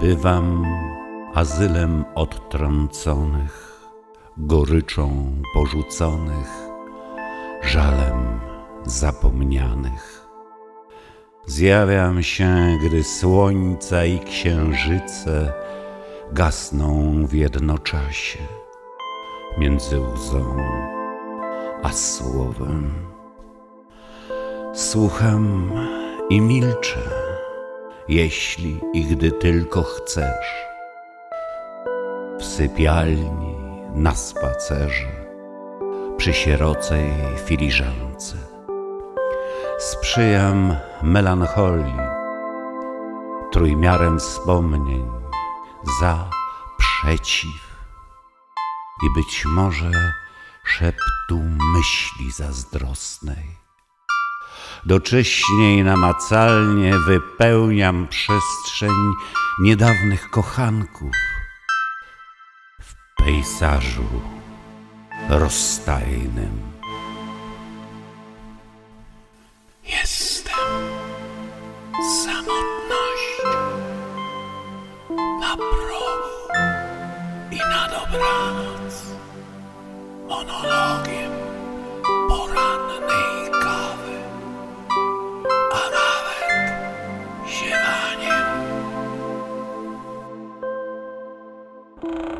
Bywam azylem odtrąconych, goryczą porzuconych, żalem zapomnianych. Zjawiam się, gdy słońca i księżyce gasną w jednoczasie między łzą a słowem. Słucham i milczę jeśli i gdy tylko chcesz. W sypialni, na spacerze, przy sierocej filiżance. Sprzyjam melancholii, trójmiarem wspomnień, za, przeciw i być może szeptu myśli zazdrosnej docześnie namacalnie wypełniam przestrzeń niedawnych kochanków. W pejzażu rozstajnym. Jestem. Samotnością na progu i na dobranoc. Monologiem you